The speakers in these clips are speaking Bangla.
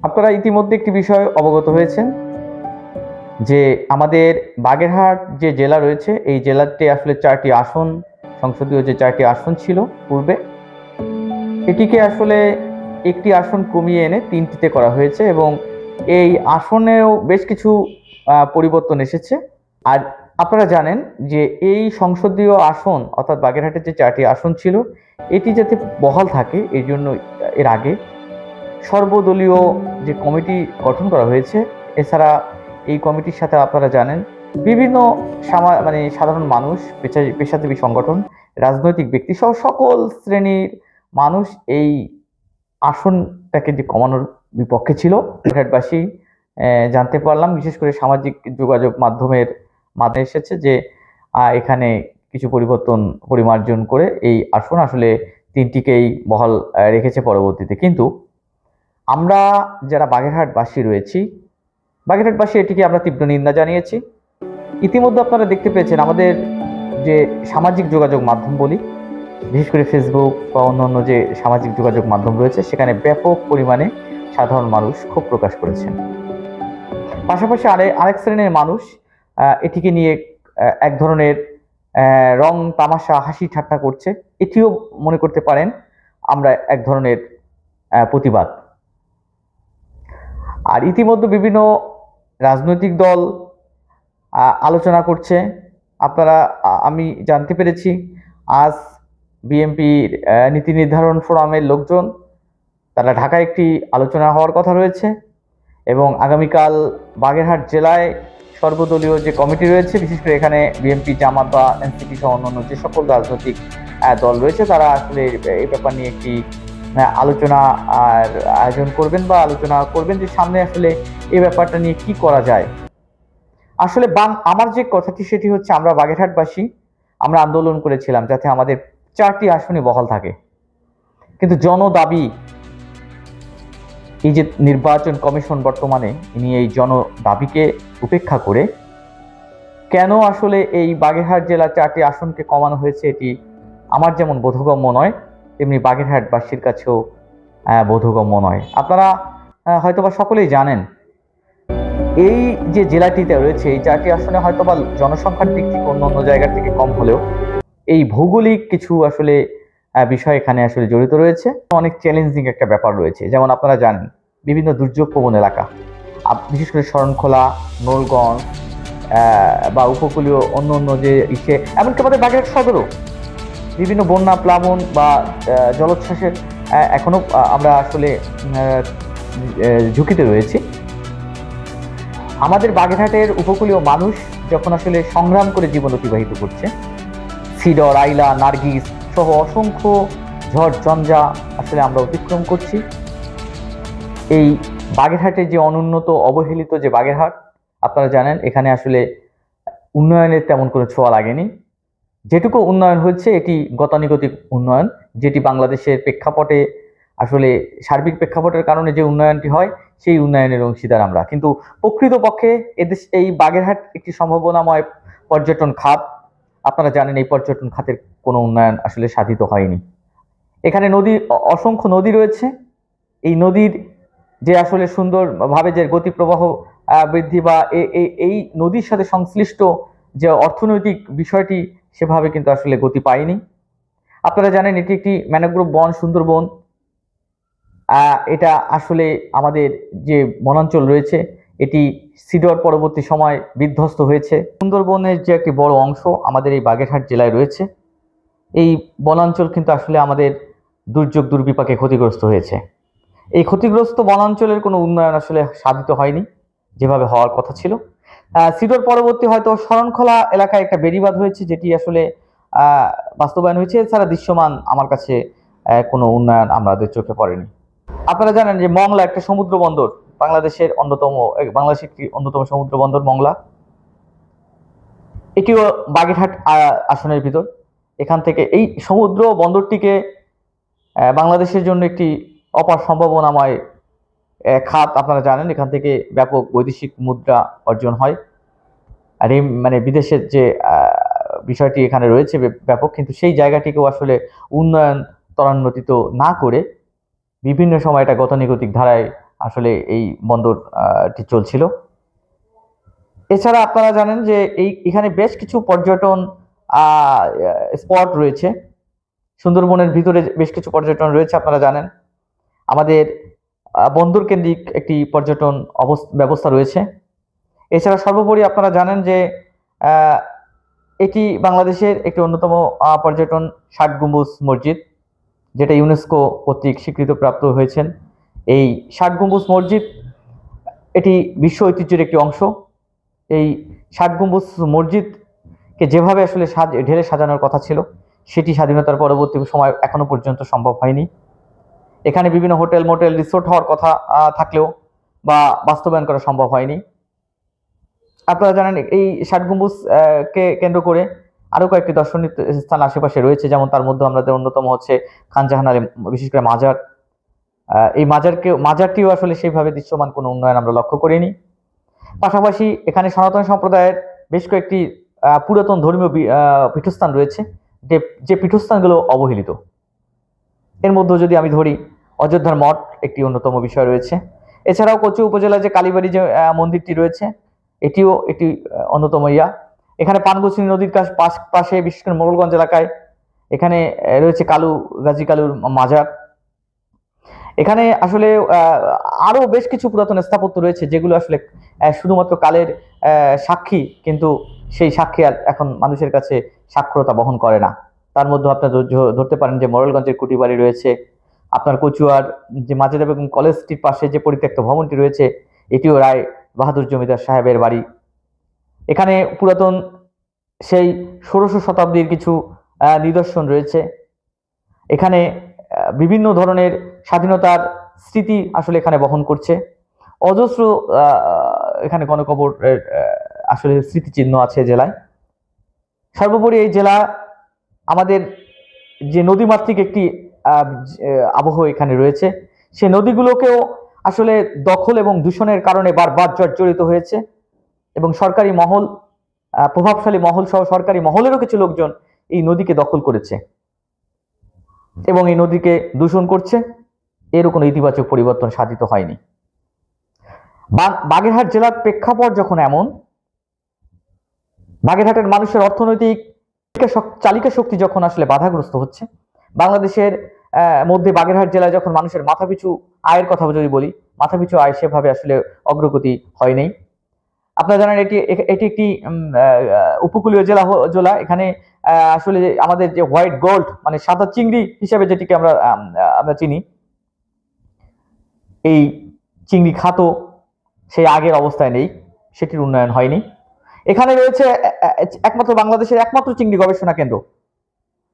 আপনারা ইতিমধ্যে একটি বিষয় অবগত হয়েছেন, যে আমাদের বাগেরহাট যে জেলা রয়েছে, এই জেলাতে আসলে চারটি আসন, সংসদীয় যে চারটি আসন ছিল পূর্বে, এটিকে আসলে একটি আসন কমিয়ে এনে তিনটিতে করা হয়েছে এবং এই আসনেও বেশ কিছু পরিবর্তন এসেছে। আর আপনারা জানেন যে এই সংসদীয় আসন, অর্থাৎ বাগেরহাটের যে চারটি আসন ছিল, এটি যাতে বহাল থাকে এই জন্য এর আগে সর্বদলীয় যে কমিটি গঠন করা হয়েছে এছাড়া এই কমিটির সাথে আপনারা জানেন বিভিন্ন মানে সাধারণ মানুষ পেশা পেশাজীবী সংগঠন রাজনৈতিক ব্যক্তি সহ সকল শ্রেণির মানুষ এই আসনটাকে যে কমানোর বিপক্ষে ছিল আহ, জানতে পারলাম। বিশেষ করে সামাজিক যোগাযোগ মাধ্যমের মাধ্যমে এসেছে যে এখানে কিছু পরিবর্তন পরিমার্জন করে এই আসন আসলে তিনটিকেই বহাল রেখেছে পরবর্তীতে। কিন্তু আমরা যারা বাগেরহাটবাসী রয়েছি, বাগেরহাটবাসী এটিকে আমরা তীব্র নিন্দা জানিয়েছি। ইতিমধ্যে আপনারা দেখতে পেয়েছেন আমাদের যে সামাজিক যোগাযোগ মাধ্যম বলি, বিশেষ করে ফেসবুক বা অন্যান্য যে সামাজিক যোগাযোগ মাধ্যম রয়েছে, সেখানে ব্যাপক পরিমাণে সাধারণ মানুষ ক্ষোভ প্রকাশ করেছেন। পাশাপাশি আরে, আরেক শ্রেণির মানুষ এটিকে নিয়ে এক ধরনের রং তামাশা, হাসি ঠাট্টা করছে। এটিও মনে করতে পারেন, আমরা এক ধরনের প্রতিবাদ। আর ইতিমধ্যে বিভিন্ন রাজনৈতিক দল আলোচনা করছে। আপনারা আমি জানতে পেরেছি, আজ বিএনপির নীতি নির্ধারণ ফোরামের লোকজন, তারা ঢাকায় একটি আলোচনা হওয়ার কথা রয়েছে এবং আগামীকাল বাগেরহাট জেলায় সর্বদলীয় যে কমিটি রয়েছে, বিশেষ করে এখানে বিএনপি, জামাত বা এনসিপি সহ অন্যান্য যে সকল রাজনৈতিক দল রয়েছে, তারা আসলে এই ব্যাপার নিয়ে একটি আলোচনা আর আয়োজন করবেন বা আলোচনা করবেন যে সামনে আসলে এই ব্যাপারটা নিয়ে কি করা যায়। আসলে বাং, আমার যে কথাটি সেটি হচ্ছে আমরা বাগেরহাটবাসী, আমরা আন্দোলন করেছিলাম যাতে আমাদের চারটি আসনে বহাল থাকে। কিন্তু জনদাবি, এই যে নির্বাচন কমিশন বর্তমানে, ইনি এই জন দাবিকে উপেক্ষা করে কেন আসলে এই বাগেরহাট জেলা চারটি আসনকে কমানো হয়েছে এটি আমার যেমন বোধগম্য নয় তেমনি বাগেরহাটবাসীর কাছেও বোধগম্য নয়। আপনারা হয়তোবা সকলেই জানেন, এই যে জেলাটিতে রয়েছে, এই চারটি আসনে হয়তোবা জনসংখ্যার দিক থেকে অন্য অন্য জায়গার থেকে কম হলেও, এই ভৌগোলিক কিছু আসলে বিষয় এখানে আসলে জড়িত রয়েছে। অনেক চ্যালেঞ্জিং একটা ব্যাপার রয়েছে। যেমন আপনারা জানেন, বিভিন্ন দুর্যোগ প্রবণ এলাকা বিশেষ করে শরণখোলা, নোলগঞ্জ বা উপকূলীয় অন্য অন্য যে ইসে, এমনকি আমাদের বাগেরহাট সদরও। বিভিন্ন বন্যা প্লাবন বা জলোচ্ছ্বাসের আহ, এখনও আমরা আসলে ঝুঁকিতে রয়েছি। আমাদের বাগেরহাটের উপকূলীয় মানুষ যখন আসলে সংগ্রাম করে জীবন অতিবাহিত করছে সিডর আইলা নার্গিস সহ অসংখ্য ঝড় ঝঞ্ঝা আসলে আমরা অতিক্রম করছি। এই বাগেরহাটের যে অনুন্নত অবহেলিত যে বাগেরহাট আপনারা জানেন এখানে আসলে উন্নয়নের তেমন কোনো ছোঁয়া লাগেনি। যেটুকু উন্নয়ন হচ্ছে এটি গতানুগতিক উন্নয়ন, যেটি বাংলাদেশের প্রেক্ষাপটে আসলে সার্বিক প্রেক্ষাপটের কারণে যে উন্নয়নটি হয়, সেই উন্নয়নের অংশীদার আমরা। কিন্তু প্রকৃতপক্ষে এদেশ, এই বাগেরহাট একটি সম্ভাবনাময় পর্যটন খাত, আপনারা জানেন এই পর্যটন খাতের কোনো উন্নয়ন আসলে সাধিত হয়নি। এখানে নদী অসংখ্য নদী রয়েছে। এই নদীর যে আসলে সুন্দরভাবে যে গতিপ্রবাহ বৃদ্ধি বা এই নদীর সাথে সংশ্লিষ্ট যে অর্থনৈতিক বিষয়টি সেভাবে কিন্তু আসলে গতি পায়নি আপনারা জানেন এটি একটি ম্যানগ্রোভ বন সুন্দরবন এটা আসলে আমাদের যে বনাঞ্চল রয়েছে, এটি সিডর পরবর্তী সময় বিধ্বস্ত হয়েছে। সুন্দরবনের যে একটি বড় অংশ আমাদের এই বাগেরহাট জেলায় রয়েছে, এই বনাঞ্চল কিন্তু আসলে আমাদের দুর্যোগ দুর্বিপাকে ক্ষতিগ্রস্ত হয়েছে। এই ক্ষতিগ্রস্ত বনাঞ্চলের কোনো উন্নয়ন আসলে সাধিত হয়নি, যেভাবে হওয়ার কথা ছিল। সিডর পরবর্তী হয়তো শরণখোলা এলাকায় একটা বেড়িবাঁধ হয়েছে, যেটি আসলে বাস্তবায়ন হয়েছে। এছাড়া দৃশ্যমান আমার কাছে কোনো উন্নয়ন আমাদের চোখে পড়েনি। আপনারা জানেন যে মংলা একটা সমুদ্র বন্দর, বাংলাদেশের অন্যতম বাংলাদেশের একটি অন্যতম সমুদ্র বন্দর মংলা। এটিও বাগেরহাট আসনের ভিতর। এখান থেকে এই সমুদ্র বন্দরটিকে বাংলাদেশের জন্য একটি অপার সম্ভাবনাময় খাত আপনারা জানেন, এখান থেকে ব্যাপক বৈদেশিক মুদ্রা অর্জন হয়। আর এই মানে বিদেশের যে বিষয়টি এখানে রয়েছে ব্যাপক, কিন্তু সেই জায়গাটিকেও আসলে উন্নয়ন ত্বরান্বিত না করে বিভিন্ন সময় এটা গতানুগতিক ধারায় আসলে এই বন্দরটি চলছিল। এছাড়া আপনারা জানেন যে, এই, এখানে বেশ কিছু পর্যটন স্পট রয়েছে। সুন্দরবনের ভিতরে বেশ কিছু পর্যটন রয়েছে, আপনারা জানেন। আমাদের বন্দর কেন্দ্রিক একটি পর্যটন ব্যবস্থা রয়েছে। এছাড়া সর্বোপরি আপনারা জানেন যে এটি বাংলাদেশের একটি অন্যতম পর্যটন ষাট গম্বুজ মসজিদ, যেটা ইউনেস্কো কর্তৃক স্বীকৃতপ্রাপ্ত হয়েছেন। এই ষাট গম্বুজ মসজিদ, এটি বিশ্ব ঐতিহ্যের একটি অংশ। এই ষাট গম্বুজ মসজিদকে যেভাবে আসলে সাজ ঢেলে সাজানোর কথা ছিল, সেটি স্বাধীনতার পরবর্তী সময় এখনও পর্যন্ত সম্ভব হয়নি। এখানে বিভিন্ন হোটেল, মোটেল, রিসোর্ট হওয়ার কথা থাকলেও বা বাস্তবায়ন করা সম্ভব হয়নি। আপনারা জানেন, এই ষাট কে কেন্দ্র করে আরও কয়েকটি দর্শনীয় স্থান আশেপাশে রয়েছে, যেমন তার মধ্যে আমাদের অন্যতম হচ্ছে খানজাহান আলী বিশেষ করে মাজার। এই মাজারকে মাজারটিও আসলে সেইভাবে দৃশ্যমান কোনো উন্নয়ন আমরা লক্ষ্য করিনি। পাশাপাশি এখানে সনাতন সম্প্রদায়ের বেশ কয়েকটি পুরাতন ধর্মীয় পীঠস্থান রয়েছে, যে যে পীঠস্থানগুলো অবহেলিত। এর মধ্যে যদি আমি ধরি অযোধ্যার মঠ একটি অন্যতম বিষয় রয়েছে। এছাড়াও কচু উপজেলায় যে কালীবাড়ি যে মন্দিরটি রয়েছে, এটিও একটি অন্যতম ইয়া। এখানে পানগুছিনী নদীর কাছ, পাশ- বিশেষ করে মোগলগঞ্জ এলাকায়, এখানে রয়েছে কালু, গাজী কালুর মাজার। এখানে আসলে আরও বেশ কিছু পুরাতন স্থাপত্য রয়েছে, যেগুলো আসলে শুধুমাত্র কালের সাক্ষী, কিন্তু সেই সাক্ষী আর এখন মানুষের কাছে সাক্ষরতা বহন করে না। তার মধ্যে আপনার ধরতে পারেন যে মোড়লগঞ্জের কুটিবাড়ি রয়েছে আপনার কচুয়ার যে মাজেদা বেগম কলেজটির পাশে যে পরিত্যক্ত ভবনটি রয়েছে, এটিও রায় বাহাদুর জমিদার সাহেবের বাড়ি। এখানে পুরাতন সেই ষোড়শ শতাব্দীর কিছু নিদর্শন রয়েছে। এখানে বিভিন্ন ধরনের স্বাধীনতার স্মৃতি আসলে এখানে বহন করছে। অজস্র এখানে গণকবর আসলে স্মৃতিচিহ্ন আছে জেলায়। সর্বোপরি এই জেলা আমাদের যে নদীমাতৃক একটি আবহ এখানে রয়েছে। সেই নদীগুলোকেও আসলে দখল এবং দূষণের কারণে বারবার জর্জরিত হয়েছে এবং সরকারি মহল প্রভাবশালী মহল সহ সরকারি মহলেরও কিছু লোকজন এই নদীকে দখল করেছে এবং এই নদীকে দূষণ করছে। এরও কোনো ইতিবাচক পরিবর্তন সাধিত হয়নি। বাগেরহাট জেলার প্রেক্ষাপট যখন এমন, বাগেরহাটের মানুষের অর্থনৈতিক চালিকা শক্তি যখন আসলে বাধাগ্রস্ত হচ্ছে, বাংলাদেশের মধ্যে বাগেরহাট জেলায় যখন মানুষের মাথাপিছু আয়ের কথা যদি বলি, মাথাপিছু আয় সেভাবে আসলে অগ্রগতি হয়নি আপনারা জানেন এটি এটি একটি উপকূলীয় জেলা জেলা। এখানে আসলে আমাদের যে হোয়াইট গোল্ড মানে সাদা চিংড়ি হিসেবে যেটিকে আমরা আমরা চিনি, এই চিংড়ি খাতো সেই আগের অবস্থায় নেই, সেটির উন্নয়ন হয়নি। এখানে রয়েছে একমাত্র বাংলাদেশের একমাত্র চিংড়ি গবেষণা কেন্দ্র।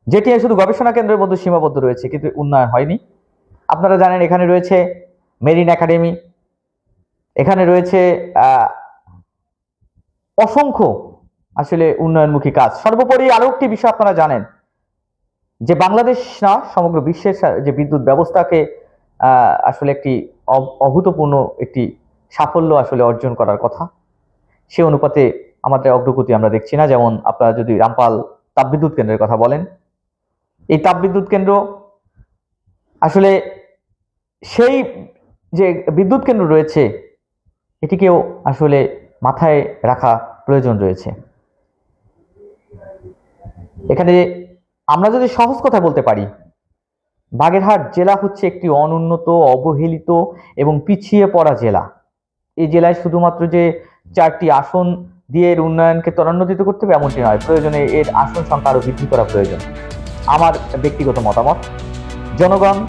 যেটি শুধু গবেষণা কেন্দ্রের মধ্যে সীমাবদ্ধ রয়েছে, কিন্তু উন্নয়ন হয়নি। আপনারা জানেন এখানে রয়েছে মেরিন একাডেমি, এখানে রয়েছে অসংখ্য আসলে উন্নয়নমুখী কাজ। সর্বোপরি আরও একটি বিষয় আপনারা জানেন, যে বাংলাদেশ না, সমগ্র বিশ্বের যে বিদ্যুৎ ব্যবস্থাকে আসলে একটি অভূতপূর্ণ একটি সাফল্য আসলে অর্জন করার কথা। সে অনুপাতে আমাদের অগ্রগতি আমরা দেখছি না। যেমন আপনারা যদি রামপাল তাপবিদ্যুৎ কেন্দ্রের কথা বলেন এই তাপবিদ্যুৎ কেন্দ্র, আসলে সেই যে বিদ্যুৎ কেন্দ্র রয়েছে, এটিকেও আসলে মাথায় রাখা প্রয়োজন রয়েছে। এখানে আমরা যদি সহজ কথা বলতে পারি, বাগেরহাট জেলা হচ্ছে একটি অনুন্নত, অবহেলিত এবং পিছিয়ে পড়া জেলা। এই জেলায় শুধুমাত্র যে চারটি আসন দিয়ে এর উন্নয়নকে ত্বরান্বিত করতে হবে, এমনটি নয়। প্রয়োজনে এর আসন সংখ্যা আরও বৃদ্ধি করা প্রয়োজন। আমার ব্যক্তিগত মতামত। জনগণ,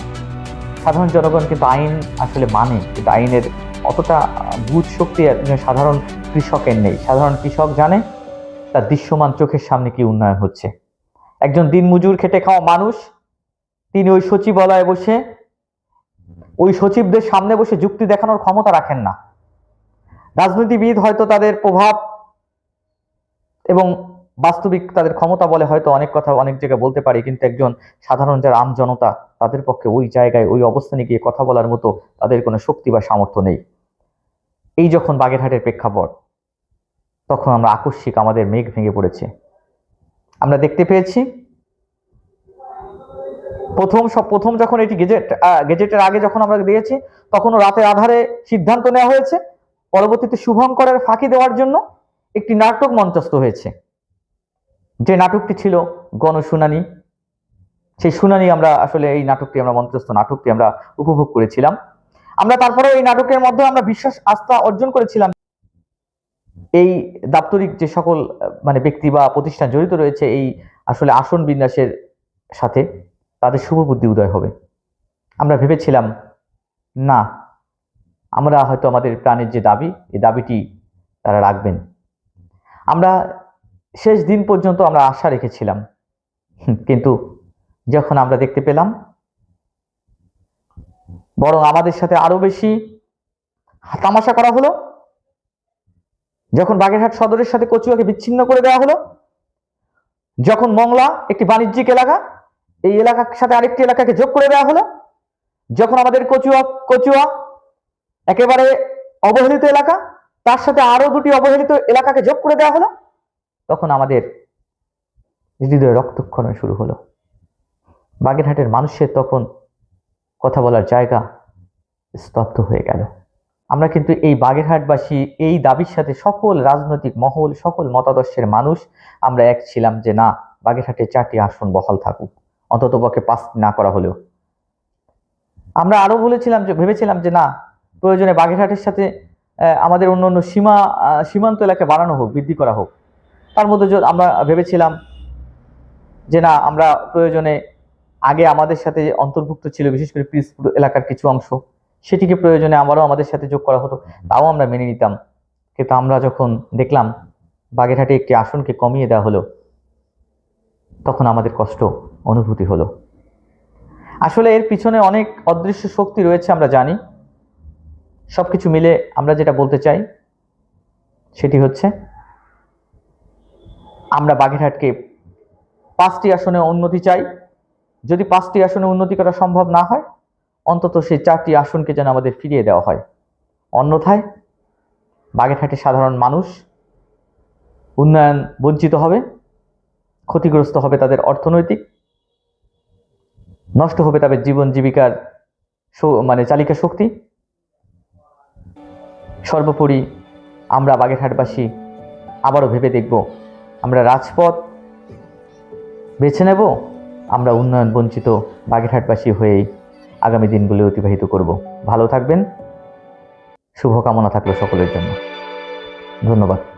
সাধারণ জনগণ কিন্তু আইন আসলে মানে কিন্তু আইনের অতটা বুঝ শক্তি সাধারণ কৃষকের নেই। সাধারণ কৃষক জানে তার দৃশ্যমান চোখের সামনে কি উন্নয়ন হচ্ছে। একজন দিনমজুর খেটে খাওয়া মানুষ, তিনি ওই সচিবালয়ে বসে, ওই সচিবদের সামনে বসে যুক্তি দেখানোর ক্ষমতা রাখেন না। রাজনীতিবিদ হয়তো তাদের প্রভাব এবং বাস্তবিক তাদের ক্ষমতা বলে হয়তো অনেক কথা অনেক জায়গায় বলতে পারে, কিন্তু একজন সাধারণ যারা আম জনতা, তাদের পক্ষে ওই জায়গায়, ওই অবস্থানে গিয়ে কথা বলার মতো তাদের কোনো শক্তি বা সামর্থ্য নেই। এই যখন বাগেরহাটের প্রেক্ষাপট, তখন আমরা আকস্মিক আমাদের মেঘ ভেঙে পড়েছে। আমরা দেখতে পেয়েছি, প্রথম সব, প্রথম যখন এটি গেজেট গেজেটের আগে যখন আমরা দিয়েছি তখনও রাতের আধারে সিদ্ধান্ত নেওয়া হয়েছে। পরবর্তীতে শুভঙ্করের ফাঁকি দেওয়ার জন্য একটি নাটক মঞ্চস্থ হয়েছে। যে নাটকটি ছিল গণশুনানি, সেই শুনানি আমরা আসলে এই নাটকটি আমরা মঞ্চস্থ নাটকটি আমরা উপভোগ করেছিলাম। আমরা তারপরে এই নাটকের মধ্যে আমরা বিশ্বাস, আস্থা অর্জন করেছিলাম। এই দাপ্তরিক যে সকল মানে ব্যক্তি বা প্রতিষ্ঠান জড়িত রয়েছে, এই আসলে আসন বিন্যাসের সাথে তাদের শুভ বুদ্ধি উদয় হবে। আমরা ভেবেছিলাম, না, আমরা হয়তো আমাদের প্রাণের যে দাবি এই দাবিটি তারা রাখবেন। আমরা শেষ দিন পর্যন্ত আমরা আশা রেখেছিলাম। কিন্তু যখন আমরা দেখতে পেলাম, বরং আমাদের সাথে আরও বেশি তামাশা করা হলো, যখন বাগেরহাট সদরের সাথে কচুয়াকে বিচ্ছিন্ন করে দেওয়া হলো, যখন মংলা একটি বাণিজ্যিক এলাকা, এই এলাকার সাথে আরেকটি এলাকাকে যোগ করে দেওয়া হলো, যখন আমাদের কচুয়া কচুয়া একেবারে অবহেলিত এলাকা, তার সাথে আরও দুটি অবহেলিত এলাকাকে যোগ করে দেওয়া হলো তখন আমাদের হৃদয়ে রক্তক্ষরণ শুরু হলো। বাগেরহাটের মানুষের তখন কথা বলার জায়গা স্তব্ধ হয়ে গেল। আমরা কিন্তু এই বাগেরহাটবাসী, এই দাবির সাথে সকল রাজনৈতিক মহল, সকল মতাদর্শের মানুষ, আমরা এক ছিলাম যে না, বাগেরহাটে চারটি আসন বহাল থাকুক। অন্তত পক্ষে পাস না করা হলেও। আমরা আরও বলেছিলাম যে, ভেবেছিলাম যে না, প্রয়োজনে বাগেরহাটের সাথে আমাদের অন্য অন্য সীমা সীমান্ত এলাকা বাড়ানো হোক, বৃদ্ধি করা হোক। তার মধ্যে আমরা ভেবেছিলাম যে না, আমরা প্রয়োজনে আগে আমাদের সাথে অন্তর্ভুক্ত ছিল, বিশেষ করে পিসপুর এলাকার কিছু অংশ, সেটিকে প্রয়োজনে আমারও আমাদের সাথে যোগ করা হতো। তাও আমরা মেনে নিতাম। কিন্তু আমরা যখন দেখলাম বাগেরহাটে একটি আসনকে কমিয়ে দেওয়া হলো, তখন আমাদের কষ্ট, অনুভূতি হলো। আসলে এর পিছনে অনেক অদৃশ্য শক্তি রয়েছে আমরা জানি। সবকিছু মিলে আমরা যেটা বলতে চাই, সেটি হচ্ছে বাগেরহাটকে পাঁচটি আসনে উন্নতি চাই। যদি পাঁচটি আসনে উন্নতি করা সম্ভব না হয়, অন্তত সেই চারটি আসনকে যেন আমাদের ফিরিয়ে দেওয়া হয়। অন্যথায় বাগেরহাটের সাধারণ মানুষ উন্নয়ন বঞ্চিত হবে, ক্ষতিগ্রস্ত হবে তাদের অর্থনৈতিক, নষ্ট হবে তাদের জীবন জীবিকার মানে চালিকা শক্তি। সর্বোপরি আমরা বাগেরহাটবাসী আবারও ভেবে দেখব আমরা রাজপথ বেছে নেব, আমরা উন্নয়ন বঞ্চিত বাগেরহাটবাসী হয়েই আগামী দিনগুলি অতিবাহিত করব। ভালো থাকবেন, শুভকামনা থাকল সকলের জন্য। ধন্যবাদ।